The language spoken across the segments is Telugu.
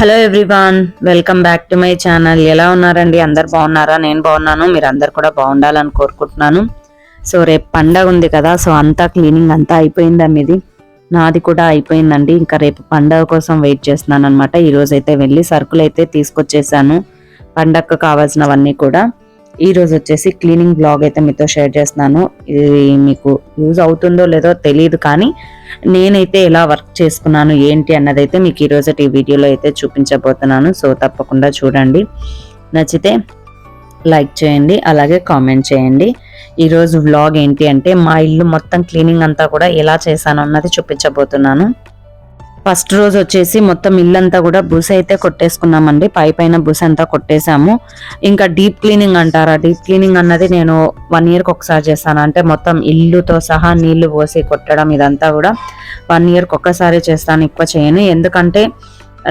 Hello everyone welcome back to my channel. ఎలా ఉన్నారండి? అందరు బాగున్నారా? నేను బాగున్నాను. మీరు అందరు కూడా బాగుండాలని కోరుకుంటున్నాను. సో రేపు పండగ ఉంది కదా సో అంతా క్లీనింగ్ అంతా అయిపోయిందా మీది? నాది కూడా అయిపోయిందండి. ఇంకా రేపు పండగ కోసం వెయిట్ చేస్తున్నాను అనమాట ఈరోజు అయితే వెళ్ళి సరుకులు అయితే తీసుకొచ్చేసాను. పండగకు కావాల్సినవన్నీ కూడా. ఈరోజు వచ్చేసి క్లీనింగ్ బ్లాగ్ అయితే మీతో షేర్ చేస్తున్నాను. ఇది మీకు యూజ్ అవుతుందో లేదో తెలియదు కానీ నేనైతే ఎలా వర్క్ చేసుకున్నాను ఏంటి అన్నది అయితే మీకు ఈ రోజు ఈ వీడియోలో అయితే చూపించబోతున్నాను. సో తప్పకుండా చూడండి. నచ్చితే లైక్ చేయండి అలాగే కామెంట్ చేయండి. ఈరోజు వ్లాగ్ ఏంటి అంటే మా ఇల్లు మొత్తం క్లీనింగ్ అంతా కూడా ఎలా చేశాను అన్నది చూపించబోతున్నాను. ఫస్ట్ రోజు వచ్చేసి మొత్తం ఇల్లంతా కూడా బుస అయితే కొట్టేసుకున్నామండి. పై పైన బుస అంతా కొట్టేశాము ఇంకా డీప్ క్లీనింగ్ అంటారా? డీప్ క్లీనింగ్ అన్నది నేను వన్ ఇయర్కి ఒకసారి చేస్తాను. అంటే మొత్తం ఇల్లుతో సహా నీళ్ళు పోసి కొట్టడం ఇదంతా కూడా వన్ ఇయర్కి ఒక్కసారి చేస్తాను ఎక్కువ చేయను. ఎందుకంటే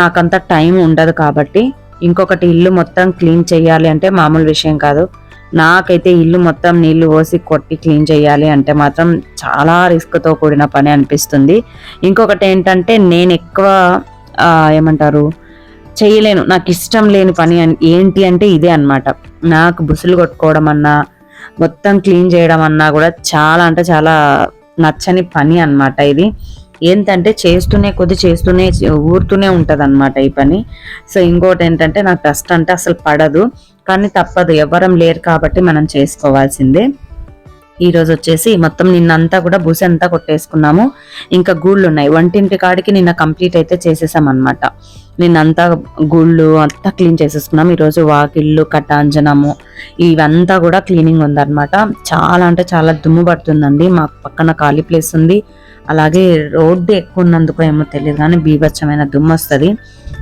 నాకంత టైం ఉండదు కాబట్టి ఇంకొకటి ఇల్లు మొత్తం క్లీన్ చేయాలి అంటే మామూలు విషయం కాదు. నాకైతే ఇల్లు మొత్తం నీళ్ళు పోసి కొట్టి క్లీన్ చేయాలి అంటే మాత్రం చాలా రిస్క్తో కూడిన పని అనిపిస్తుంది. ఇంకొకటి ఏంటంటే నేను ఎక్కువ ఏమంటారు చేయలేను. నాకు ఇష్టం లేని పని ఏంటి అంటే ఇదే అన్నమాట. నాకు బుసులు కొట్టుకోవడం అన్నా మొత్తం క్లీన్ చేయడం అన్నా కూడా చాలా అంటే చాలా నచ్చని పని అన్నమాట ఇది. ఏంటంటే చేస్తూనే కొద్ది చేస్తూనే ఊరుతూనే ఉంటుంది అనమాట ఈ పని. సో ఇంకోటి ఏంటంటే నాకు డస్ట్ అంటే అసలు పడదు. కానీ తప్పదు ఎవరం లేరు కాబట్టి మనం చేసుకోవాల్సిందే. ఈరోజు వచ్చేసి మొత్తం నిన్నంతా కూడా బుస అంతా కొట్టేసుకున్నాము. ఇంకా గూళ్ళు ఉన్నాయి వంటింటి కాడికి నిన్న కంప్లీట్ అయితే చేసేసామన్నమాట. అనమాట నిన్నంతా గూళ్ళు అంతా క్లీన్ చేసేసుకున్నాం. ఈరోజు వాకిళ్ళు కటాంజనము ఇవంతా కూడా క్లీనింగ్ ఉందన్నమాట. చాలా అంటే చాలా దుమ్ము పడుతుందండి. మాకు పక్కన ఖాళీ ప్లేస్ ఉంది. అలాగే రోడ్డు ఎక్కువ ఉన్నందుకు ఏమో తెలియదు కానీ బీభత్సమైన దుమ్ము వస్తుంది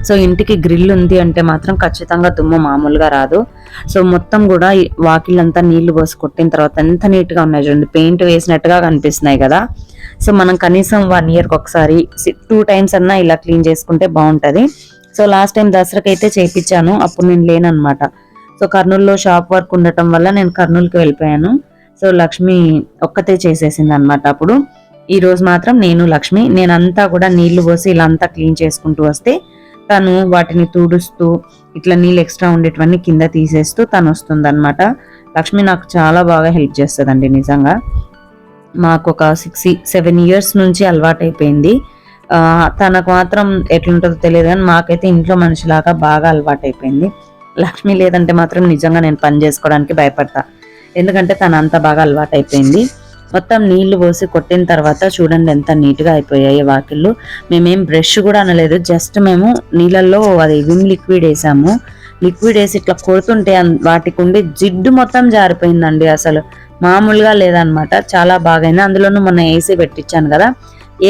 సో ఇంటికి గ్రిల్ ఉంది అంటే మాత్రం ఖచ్చితంగా దుమ్ము మామూలుగా రాదు. సో మొత్తం కూడా వాకిళ్ళంతా నీళ్ళు పోసి కొట్టిన తర్వాత ఎంత నీట్గా ఉన్నాయి చూడండి. పెయింట్ వేసినట్టుగా కనిపిస్తున్నాయి కదా. సో మనం కనీసం వన్ ఇయర్కి ఒకసారి టూ టైమ్స్ అన్నా ఇలా క్లీన్ చేసుకుంటే బాగుంటుంది. సో లాస్ట్ టైం దసరాకి అయితే చేయించాను అప్పుడు నేను లేనమాట సో కర్నూలులో షాప్ వర్క్ ఉండటం వల్ల నేను కర్నూలుకి వెళ్ళిపోయాను. సో లక్ష్మి ఒక్కతే చేసేసింది అనమాట అప్పుడు. ఈరోజు మాత్రం నేను లక్ష్మి నేనంతా కూడా నీళ్ళు పోసి ఇలా అంతా క్లీన్ చేసుకుంటూ వస్తే తను వాటిని తుడుస్తూ ఇట్లా నీళ్ళు ఎక్స్ట్రా ఉండేటివన్నీ కింద తీసేస్తూ తను వస్తుందన్నమాట. లక్ష్మి నాకు చాలా బాగా హెల్ప్ చేస్తుందండి నిజంగా. మాకు ఒక సిక్స్ సెవెన్ ఇయర్స్ నుంచి అలవాటైపోయింది. తనకు మాత్రం ఎట్లుంటుందో తెలియదు కానీ మాకైతే ఇంట్లో మనిషిలాగా బాగా అలవాటైపోయింది. లక్ష్మి లేదంటే మాత్రం నిజంగా నేను పని చేసుకోవడానికి భయపడతా. ఎందుకంటే తను అంత బాగా అలవాటైపోయింది. మొత్తం నీళ్ళు పోసి కొట్టిన తర్వాత చూడండి ఎంత నీట్గా అయిపోయాయి వాకిళ్ళు. మేమేం బ్రష్ కూడా అనలేదు. జస్ట్ మేము నీళ్ళల్లో అది విమ్ లిక్విడ్ వేసాము. లిక్విడ్ వేసి ఇట్లా కొడుతుంటే వాటికి ఉండి జిడ్డు మొత్తం జారిపోయిందండి అసలు. మామూలుగా లేదనమాట. చాలా బాగైంది. అందులోనూ మొన్న ఏసీ పెట్టించాను కదా.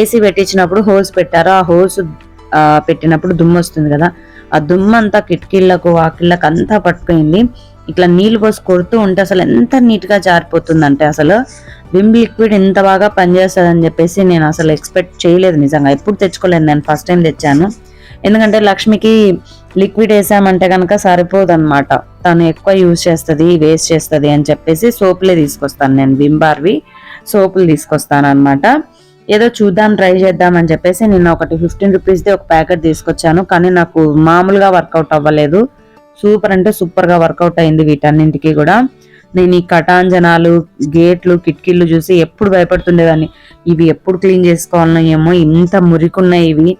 ఏసీ పెట్టించినప్పుడు హోస్ పెట్టారు. ఆ హోస్ పెట్టినప్పుడు దుమ్ము వస్తుంది కదా. ఆ దుమ్ము అంతా కిటికీళ్ళకు వాకిళ్ళకు అంతా పట్టుకుంది ఇట్లా నీళ్ళు పోసి కొడుతూ ఉంటే అసలు ఎంత నీట్గా జారిపోతుందంటే అసలు. విమ్ లిక్విడ్ ఇంత బాగా పనిచేస్తుంది అని చెప్పేసి నేను అసలు ఎక్స్పెక్ట్ చేయలేదు నిజంగా. ఎప్పుడు తెచ్చుకోలేదు నేను ఫస్ట్ టైం తెచ్చాను. ఎందుకంటే లక్ష్మికి లిక్విడ్ వేసామంటే కనుక సరిపోదు అనమాట తను ఎక్కువ యూజ్ చేస్తుంది వేస్ట్ చేస్తుంది అని చెప్పేసి సోపులే తీసుకొస్తాను నేను విమ్ బార్వి సోపులు తీసుకొస్తాను అనమాట ఏదో చూద్దాం ట్రై చేద్దాం అని చెప్పేసి నిన్న ఒకటి ఫిఫ్టీన్ రూపీస్ది ఒక ప్యాకెట్ తీసుకొచ్చాను. కానీ నాకు మామూలుగా వర్కౌట్ అవ్వలేదు. సూపర్ అంటే సూపర్గా వర్కౌట్ అయింది వీటన్నింటికి కూడా. నేను ఈ కటాంజనాలు గేట్లు కిటికీలు చూసి ఎప్పుడు భయపడుతుండేదాన్ని. ఇవి ఎప్పుడు క్లీన్ చేసుకోవాలనో ఏమో ఇంత మురికున్నాయి ఇవి.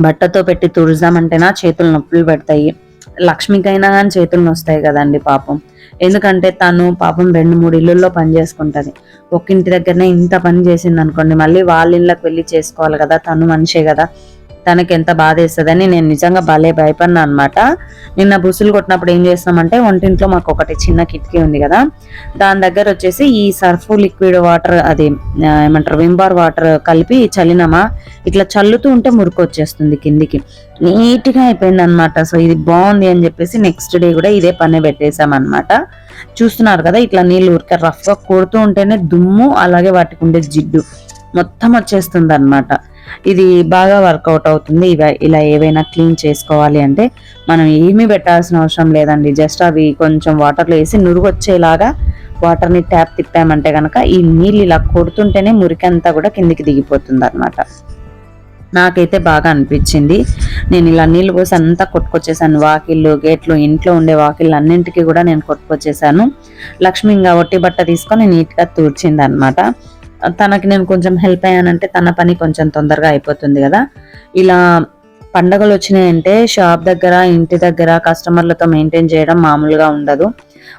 బట్టతో పెట్టి తుడుదామంటేనా చేతులు నొప్పులు పెడతాయి. లక్ష్మికైనా కానీ చేతులు నొస్తాయి కదండి పాపం. ఎందుకంటే తను పాపం రెండు మూడు ఇళ్ళల్లో పని చేసుకుంటది. ఒక ఇంటి దగ్గరనే ఇంత పని చేసింది అనుకోండి మళ్ళీ వాళ్ళ ఇళ్ళకి వెళ్ళి చేసుకోవాలి కదా తను మనిషే కదా. తనకి ఎంత బాధ వేస్తుందని నేను నిజంగా భలే భయపడినా అనమాట నిన్న బుసులు కొట్టినప్పుడు ఏం చేస్తామంటే వంటింట్లో మాకు ఒకటి చిన్న కిటికీ ఉంది కదా దాని దగ్గర వచ్చేసి ఈ సర్ఫ్ లిక్విడ్ వాటర్ అది ఏమంటారు వింబార్ వాటర్ కలిపి చల్లినామా ఇట్లా చల్లుతూ ఉంటే మురికి వచ్చేస్తుంది కిందికి. నీట్గా అయిపోయింది అనమాట సో ఇది బాగుంది అని చెప్పేసి నెక్స్ట్ డే కూడా ఇదే పని పెట్టేశామన్నమాట. అనమాట చూస్తున్నారు కదా ఇట్లా నీళ్ళు ఊరికే రఫ్గా కొడుతూ ఉంటేనే దుమ్ము అలాగే వాటికి ఉండే జిడ్డు మొత్తం వచ్చేస్తుంది అనమాట ఇది బాగా వర్కౌట్ అవుతుంది. ఇవ- ఇలా ఏవైనా క్లీన్ చేసుకోవాలి అంటే మనం ఏమీ పెట్టాల్సిన అవసరం లేదండి. జస్ట్ అవి కొంచెం వాటర్లో వేసి నురుగు వచ్చేలాగా వాటర్ని ట్యాప్ తిప్పామంటే కనుక ఈ నీళ్ళు ఇలా కొడుతుంటేనే మురికంతా కూడా కిందికి దిగిపోతుంది అనమాట నాకైతే బాగా అనిపించింది. నేను ఇలా నీళ్ళు పోసి అంతా కొట్టుకొచ్చేసాను. వాకిళ్ళు గేట్లు ఇంట్లో ఉండే వాకిళ్ళు అన్నింటికి కూడా నేను కొట్టుకొచ్చేసాను. లక్ష్మి ఇంకా ఒట్టి బట్ట తీసుకొని నీట్గా తూర్చింది అనమాట తనకి నేను కొంచెం హెల్ప్ అయ్యానంటే తన పని కొంచెం తొందరగా అయిపోతుంది కదా. ఇలా పండగలు వచ్చినాయంటే షాప్ దగ్గర ఇంటి దగ్గర కస్టమర్లతో మెయింటైన్ చేయడం మామూలుగా ఉండదు.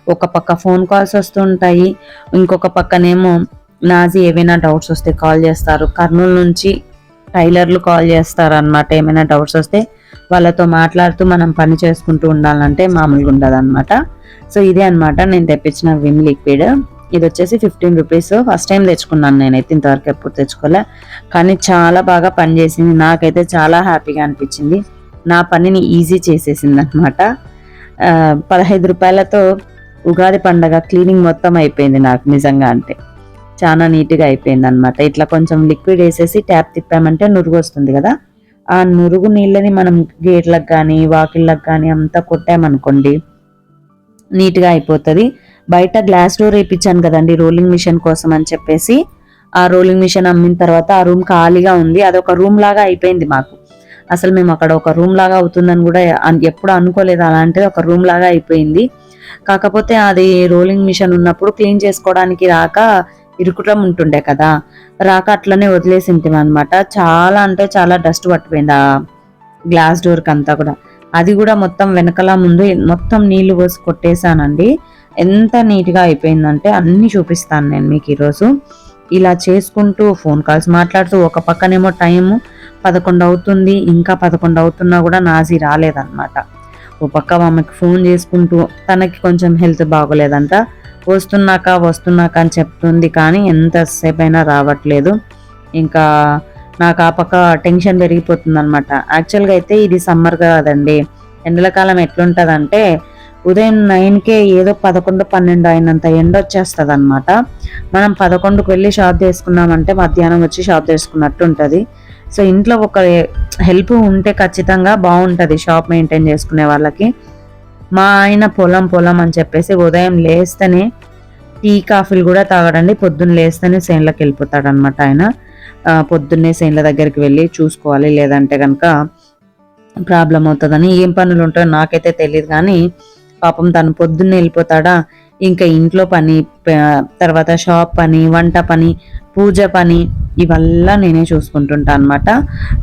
ఒక పక్క ఫోన్ కాల్స్ వస్తుంటాయి. ఇంకొక పక్కనేమో నాజీ ఏవైనా డౌట్స్ వస్తే కాల్ చేస్తారు. కర్నూలు నుంచి టైలర్లు కాల్ చేస్తారు అనమాట ఏమైనా డౌట్స్ వస్తే వాళ్ళతో మాట్లాడుతూ మనం పని చేసుకుంటూ ఉండాలంటే మామూలుగా ఉండదు అనమాట సో ఇదే అనమాట నేను తెప్పించిన విమ్ లిక్విడ్ ఇది వచ్చేసి ఫిఫ్టీన్ రూపీస్ ఫస్ట్ టైం తెచ్చుకున్నాను నేనైతే ఇంతవరకు ఎప్పుడు తెచ్చుకోలే. కానీ చాలా బాగా పనిచేసింది. నాకైతే చాలా హ్యాపీగా అనిపించింది. నా పనిని ఈజీ చేసేసింది అనమాట పదహైదు రూపాయలతో ఉగాది పండగ క్లీనింగ్ మొత్తం అయిపోయింది నాకు నిజంగా అంటే. చాలా నీట్గా అయిపోయింది అనమాట ఇట్లా కొంచెం లిక్విడ్ వేసేసి ట్యాప్ తిప్పామంటే నురుగు వస్తుంది కదా. ఆ నురుగు నీళ్ళని మనం గేట్లకు కానీ వాకిళ్ళకి కానీ అంతా కొట్టామనుకోండి నీట్గా అయిపోతుంది. బయట గ్లాస్ డోర్ వేయించాను కదండి రోలింగ్ మిషన్ కోసం అని చెప్పేసి. ఆ రోలింగ్ మిషన్ అమ్మిన తర్వాత ఆ రూమ్ ఖాళీగా ఉంది. అది ఒక రూమ్ లాగా అయిపోయింది మాకు. అసలు మేము అక్కడ ఒక రూమ్ లాగా అవుతుందని కూడా ఎప్పుడు అనుకోలేదు. అలాంటిది ఒక రూమ్ లాగా అయిపోయింది. కాకపోతే అది రోలింగ్ మిషన్ ఉన్నప్పుడు క్లీన్ చేసుకోవడానికి రాక ఇరుకుటం ఉంటుండే కదా. రాక అట్లనే వదిలేసింటాం అనమాట చాలా అంటే చాలా డస్ట్ పట్టిపోయింది ఆ గ్లాస్ డోర్కి అంతా కూడా. అది కూడా మొత్తం వెనకల ముందు మొత్తం నీళ్ళు పోసి కొట్టేశానండి. ఎంత నీట్గా అయిపోయిందంటే అన్ని చూపిస్తాను నేను మీకు ఈరోజు. ఇలా చేసుకుంటూ ఫోన్ కాల్స్ మాట్లాడుతూ ఒక పక్కనేమో టైము పదకొండు అవుతుంది ఇంకా పదకొండు అవుతున్నా కూడా నాజీ రాలేదన్నమాట. ఓ పక్క ఆమెకు ఫోన్ చేసుకుంటూ తనకి కొంచెం హెల్త్ బాగోలేదంట. వస్తున్నాక వస్తున్నాక అని చెప్తుంది కానీ ఎంతసేపు అయినా రావట్లేదు. ఇంకా నాకు ఆ పక్క టెన్షన్ పెరిగిపోతుంది అనమాట యాక్చువల్గా అయితే ఇది సమ్మర్ కాదండి. ఎండల కాలం అంటే ఉదయం నైన్కే ఏదో పదకొండు పన్నెండు అయినంత ఎండ వచ్చేస్తుంది అనమాట మనం పదకొండుకు వెళ్ళి షాప్ చేసుకున్నామంటే మధ్యాహ్నం వచ్చి షాప్ చేసుకున్నట్టు ఉంటుంది సో ఇంట్లో ఒక హెల్ప్ ఉంటే ఖచ్చితంగా బాగుంటుంది షాప్ మెయింటైన్ చేసుకునే వాళ్ళకి. మా ఆయన పొలం పొలం అని చెప్పేసి ఉదయం లేస్తేనే టీ కాఫీలు కూడా తాగడండి పొద్దున్న లేస్తేనే సేన్లకు వెళ్ళిపోతాడు అనమాట ఆయన. పొద్దున్నే సేన్ల దగ్గరికి వెళ్ళి చూసుకోవాలి లేదంటే కనుక ప్రాబ్లం అవుతుందని. ఏం పనులు ఉంటాయో నాకైతే తెలియదు కానీ పాపం తను పొద్దున్నే వెళ్ళిపోతాడా ఇంకా ఇంట్లో పని తర్వాత షాప్ పని వంట పని పూజ పని ఇవల్లా నేనే చూసుకుంటుంటాను అనమాట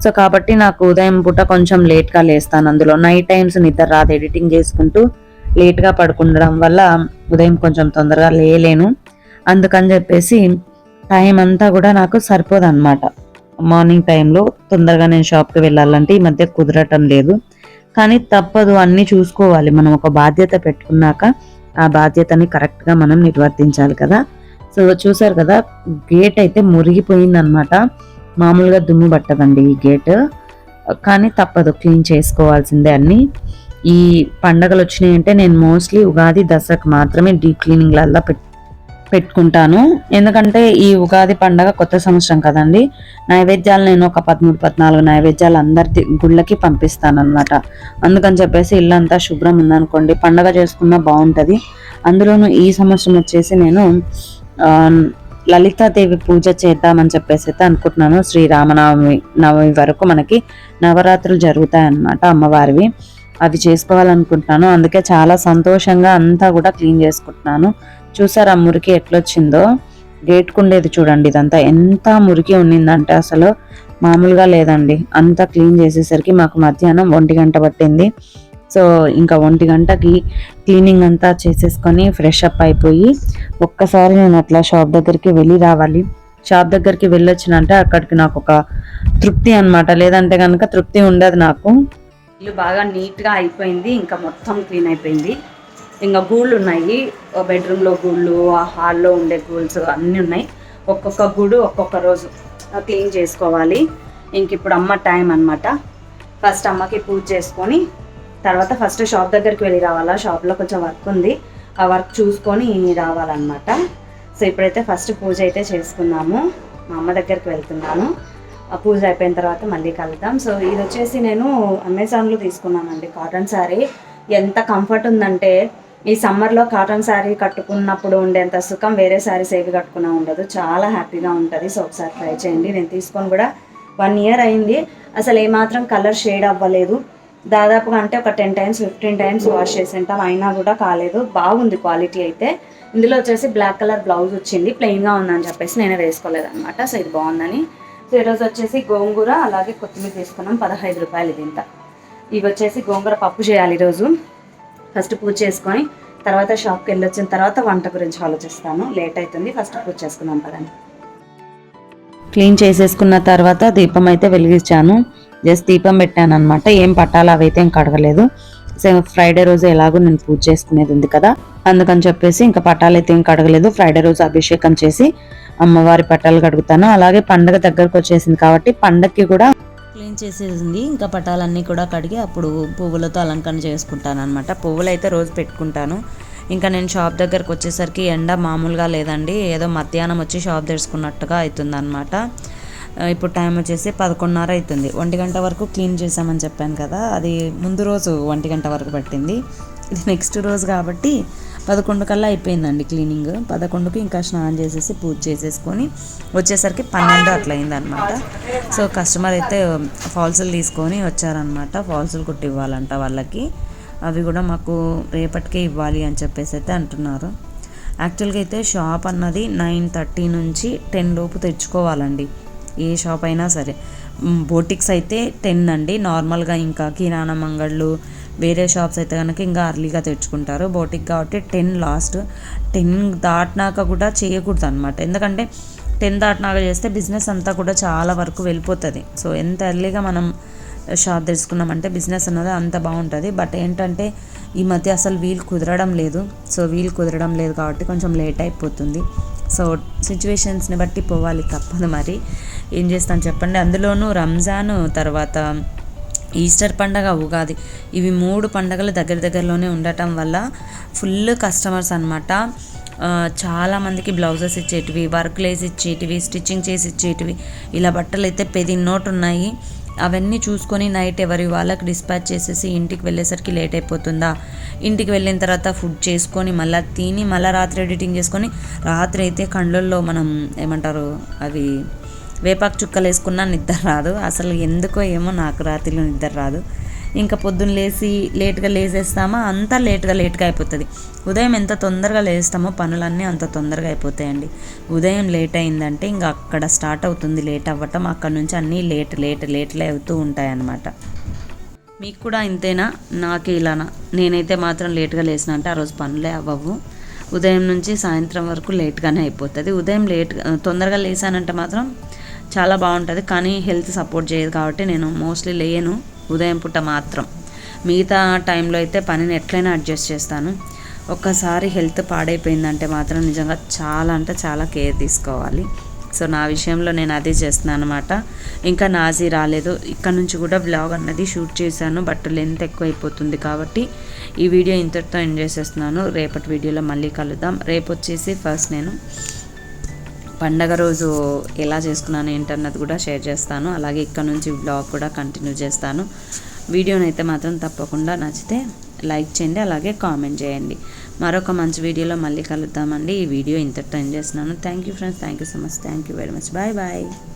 సో కాబట్టి నాకు ఉదయం పూట కొంచెం లేట్గా లేస్తాను. అందులో నైట్ టైమ్స్ నిద్ర రాదు. ఎడిటింగ్ చేసుకుంటూ లేట్గా పడుకుండడం వల్ల ఉదయం కొంచెం తొందరగా లేలేను అందుకని చెప్పేసి టైం అంతా కూడా నాకు సరిపోదు అనమాట మార్నింగ్ టైంలో తొందరగా నేను షాప్కి వెళ్ళాలంటే ఈ మధ్య కుదరటం లేదు. కానీ తప్పదు అన్నీ చూసుకోవాలి. మనం ఒక బాధ్యత పెట్టుకున్నాక ఆ బాధ్యతని కరెక్ట్గా మనం నిర్వర్తించాలి కదా. సో చూసారు కదా గేట్ అయితే మురిగిపోయింది అనమాట మామూలుగా దుమ్ము పట్టదండి ఈ గేట్ కానీ తప్పదు క్లీన్ చేసుకోవాల్సిందే అన్ని. ఈ పండగలు వచ్చినాయంటే నేను మోస్ట్లీ ఉగాది దసరాకు మాత్రమే డీప్ క్లీనింగ్ లల్లా పెట్ పెట్టుకుంటాను. ఎందుకంటే ఈ ఉగాది పండగ కొత్త సంవత్సరం కదండి. నైవేద్యాలు నేను ఒక పదమూడు పద్నాలుగు నైవేద్యాలు అందరి గుళ్ళకి పంపిస్తాను అనమాట అందుకని చెప్పేసి ఇల్లంతా శుభ్రం ఉందనుకోండి. పండగ చేసుకున్నా బాగుంటుంది. అందులోనూ ఈ సంవత్సరం వచ్చేసి నేను లలితాదేవి పూజ చేద్దామని చెప్పేసి అయితే అనుకుంటున్నాను. శ్రీరామనవమి నవమి వరకు మనకి నవరాత్రులు జరుగుతాయి అన్నమాట అమ్మవారివి. అవి చేసుకోవాలనుకుంటున్నాను. అందుకే చాలా సంతోషంగా అంతా కూడా క్లీన్ చేసుకుంటున్నాను. చూసారా మురికి ఎట్లొచ్చిందో? గేట్కు ఉండేది చూడండి ఇదంతా ఎంత మురికి ఉన్నిందంటే అసలు మామూలుగా లేదండి. అంతా క్లీన్ చేసేసరికి మాకు మధ్యాహ్నం ఒంటి గంట పట్టింది. సో ఇంకా ఒంటి గంటకి క్లీనింగ్ అంతా చేసేసుకొని ఫ్రెష్ అప్ అయిపోయి ఒక్కసారి నేను అట్లా షాప్ దగ్గరికి వెళ్ళి రావాలి. షాప్ దగ్గరికి వెళ్ళొచ్చినంటే అక్కడికి నాకు ఒక తృప్తి అన్నమాట. లేదంటే కనుక తృప్తి ఉండదు నాకు. ఇల్లు బాగా నీట్గా అయిపోయింది ఇంకా మొత్తం క్లీన్ అయిపోయింది. ఇంకా గూళ్ళు ఉన్నాయి. బెడ్రూమ్లో గూళ్ళు ఆ హాల్లో ఉండే గూల్స్ అన్నీ ఉన్నాయి. ఒక్కొక్క గూడు ఒక్కొక్క రోజు క్లీన్ చేసుకోవాలి. ఇంక ఇప్పుడు అమ్మ టైం అన్నమాట. ఫస్ట్ అమ్మకి పూజ చేసుకొని తర్వాత ఫస్ట్ షాప్ దగ్గరికి వెళ్ళి రావాలా? షాప్లో కొంచెం వర్క్ ఉంది. ఆ వర్క్ చూసుకొని రావాలన్నమాట. సో ఇప్పుడైతే ఫస్ట్ పూజ అయితే చేసుకున్నాము. మా అమ్మ దగ్గరికి వెళ్తున్నాను. ఆ పూజ అయిపోయిన తర్వాత మళ్ళీ కలుద్దాం. సో ఇది వచ్చేసి నేను అమెజాన్లో తీసుకున్నానండి కాటన్ శారీ. ఎంత కంఫర్ట్ ఉందంటే ఈ సమ్మర్లో కాటన్ శారీ కట్టుకున్నప్పుడు ఉండేంత సుఖం వేరే శారీస్ ఏవి కట్టుకున్నా ఉండదు. చాలా హ్యాపీగా ఉంటుంది. సో ఒకసారి ట్రై చేయండి. నేను తీసుకొని కూడా వన్ ఇయర్ అయింది. అసలు ఏమాత్రం కలర్ షేడ్ అవ్వలేదు. దాదాపుగా అంటే ఒక ten times fifteen times wash చేసేంటాం అయినా కూడా కాలేదు. బాగుంది క్వాలిటీ అయితే. ఇందులో వచ్చేసి బ్లాక్ కలర్ బ్లౌజ్ వచ్చింది. ప్లెయిన్గా ఉందని చెప్పేసి నేనే వేసుకోలేదు అనమాట సో ఇది బాగుందని. సో ఈరోజు వచ్చేసి గోంగూర అలాగే కొత్తిమీర తీసుకున్నాం. పదహైదు రూపాయలు ఇది ఇంత ఇవి వచ్చేసి గోంగూర పప్పు చేయాలి ఈరోజు. ఫస్ట్ పూజ చేసుకొని తర్వాత షాప్కి వెళ్ళొచ్చిన తర్వాత వంట గురించి ఆలోచిస్తాను. లేట్ అవుతుంది. ఫస్ట్ పూజ చేసుకుందాం పదండి. క్లీన్ చేసేసుకున్న తర్వాత దీపం అయితే వెలిగించాను. జస్ట్ దీపం పెట్టాను అనమాట ఏం పట్టాలు అవైతే ఇంకా కడగలేదు ఫ్రైడే రోజు ఎలాగో నేను పూజ చేసుకునేది ఉంది కదా. అందుకని చెప్పేసి ఇంకా పట్టాలు అయితే ఏం కడగలేదు ఫ్రైడే రోజు అభిషేకం చేసి అమ్మవారి పట్టాలు కడుగుతాను. అలాగే పండగ దగ్గరకు వచ్చేసింది కాబట్టి పండగకి కూడా క్లీన్ చేసేసింది. ఇంకా పటాలన్నీ కూడా కడిగి అప్పుడు పువ్వులతో అలంకరణ చేసుకుంటాను అనమాట పువ్వులు అయితే రోజు పెట్టుకుంటాను. ఇంకా నేను షాప్ దగ్గరకు వచ్చేసరికి ఎండ మామూలుగా లేదండి. ఏదో మధ్యాహ్నం వచ్చి షాప్ తెరుచుకున్నట్టుగా అవుతుందన్నమాట ఇప్పుడు టైం వచ్చేసి పదకొండున్నర అవుతుంది ఒంటి గంట వరకు క్లీన్ చేసామని చెప్పాను కదా. అది ముందు రోజు ఒంటి గంట వరకు పట్టింది. ఇది నెక్స్ట్ రోజు కాబట్టి పదకొండు కల్లా అయిపోయిందండి క్లీనింగ్. పదకొండుకి ఇంకా స్నానం చేసేసి పూజ చేసేసుకొని వచ్చేసరికి పన్నెండు అట్లా అయిందనమాట సో కస్టమర్ అయితే ఫాల్సులు తీసుకొని వచ్చారనమాట ఫాల్సులు కుట్టి ఇవ్వాలంట వాళ్ళకి. అవి కూడా మాకు రేపటికే ఇవ్వాలి అని చెప్పేసి అయితే అంటున్నారు. యాక్చువల్గా అయితే షాప్ అన్నది నైన్ థర్టీ నుంచి టెన్ లోపు తెచ్చుకోవాలండి. ఏ షాప్ అయినా సరే. బోటిక్స్ అయితే టెన్ అండి. నార్మల్గా ఇంకా కిరాణా మంగళ్ళు వేరే షాప్స్ అయితే కనుక ఇంకా అర్లీగా తెచ్చుకుంటారు. బోటిక్ కాబట్టి టెన్ లాస్ట్ టెన్ దాటినాక కూడా చేయకూడదు అనమాట ఎందుకంటే టెన్ దాటినాక చేస్తే బిజినెస్ అంతా కూడా చాలా వరకు వెళ్ళిపోతుంది. సో ఎంత ఎర్లీగా మనం షాప్ తెచ్చుకున్నామంటే బిజినెస్ అన్నది అంత బాగుంటుంది. బట్ ఏంటంటే ఈ మధ్య అసలు వీలు కుదరడం లేదు. సో వీలు కుదరడం లేదు కాబట్టి కొంచెం లేట్ అయిపోతుంది. సో సిచ్యువేషన్స్ని బట్టి పోవాలి తప్పదు మరి. ఏం చేస్తాను చెప్పండి? అందులోనూ రంజాన్ తర్వాత ఈస్టర్ పండగ ఉగాది. ఇవి మూడు పండగలు దగ్గర దగ్గరలోనే ఉండటం వల్ల ఫుల్ కస్టమర్స్ అనమాట చాలామందికి బ్లౌజెస్ ఇచ్చేటివి వర్క్లు వేసి ఇచ్చేటివి స్టిచ్చింగ్ చేసి ఇచ్చేటివి. ఇలా బట్టలు అయితే పెది నోట్ ఉన్నాయి అవన్నీ చూసుకొని నైట్ ఎవరి వాళ్ళకి డిస్పాచ్ చేసేసి ఇంటికి వెళ్ళేసరికి లేట్ అయిపోతుందా? ఇంటికి వెళ్ళిన తర్వాత ఫుడ్ చేసుకొని మళ్ళీ తిని మళ్ళీ రాత్రి ఎడిటింగ్ చేసుకొని రాత్రి అయితే కళ్ళల్లో మనం ఏమంటారు అవి వేపాకు చుక్కలు వేసుకున్నా నిద్ర రాదు. అసలు ఎందుకో ఏమో నాకు రాత్రిలో నిద్ర రాదు. ఇంకా పొద్దున్న లేచి లేట్గా లేచేస్తామా అంతా లేట్గా లేట్గా అయిపోతుంది. ఉదయం ఎంత తొందరగా లేస్తామో పనులన్నీ అంత తొందరగా అయిపోతాయండి. ఉదయం లేట్ అయిందంటే ఇంకా అక్కడ స్టార్ట్ అవుతుంది. లేట్ అవ్వటం అక్కడ నుంచి అన్నీ లేట్ లేట్ లేట్లే అవుతూ ఉంటాయన్నమాట. మీకు కూడా ఇంతేనా? నాకు ఇలానా? నేనైతే మాత్రం లేట్గా లేచిన అంటే ఆ రోజు పనులే అవ్వవు. ఉదయం నుంచి సాయంత్రం వరకు లేట్గానే అయిపోతుంది. ఉదయం లేట్ తొందరగా లేసానంటే మాత్రం చాలా బాగుంటుంది కానీ హెల్త్ సపోర్ట్ చేయదు కాబట్టి నేను మోస్ట్లీ లేయను ఉదయం పూట మాత్రం. మిగతా టైంలో అయితే పనిని ఎట్లయినా అడ్జస్ట్ చేస్తాను. ఒక్కసారి హెల్త్ పాడైపోయిందంటే మాత్రం నిజంగా చాలా అంటే చాలా కేర్ తీసుకోవాలి. సో నా విషయంలో నేను అదే చేస్తున్నాను అనమాట ఇంకా నాజీ రాలేదు. ఇక్కడ నుంచి కూడా బ్లాగ్ అన్నది షూట్ చేశాను బట్ లెంత్ ఎక్కువ అయిపోతుంది కాబట్టి ఈ వీడియో ఇంతటితో ఎంజాయ్ చేస్తున్నాను రేపటి వీడియోలో మళ్ళీ కలుద్దాం. రేపు వచ్చేసి ఫస్ట్ నేను పండగ రోజు ఎలా చేసుకున్నాను ఏంటన్నది కూడా షేర్ చేస్తాను. అలాగే ఇక్కడ నుంచి బ్లాగ్ కూడా కంటిన్యూ చేస్తాను. వీడియోని అయితే మాత్రం తప్పకుండా నచ్చితే లైక్ చేయండి అలాగే కామెంట్ చేయండి. మరొక మంచి వీడియోలో మళ్ళీ కలుద్దామండి. ఈ వీడియో ఇంతటితో ఎంజాయ్ చేస్తున్నాను. Thank you friends thank you so much thank you very much bye bye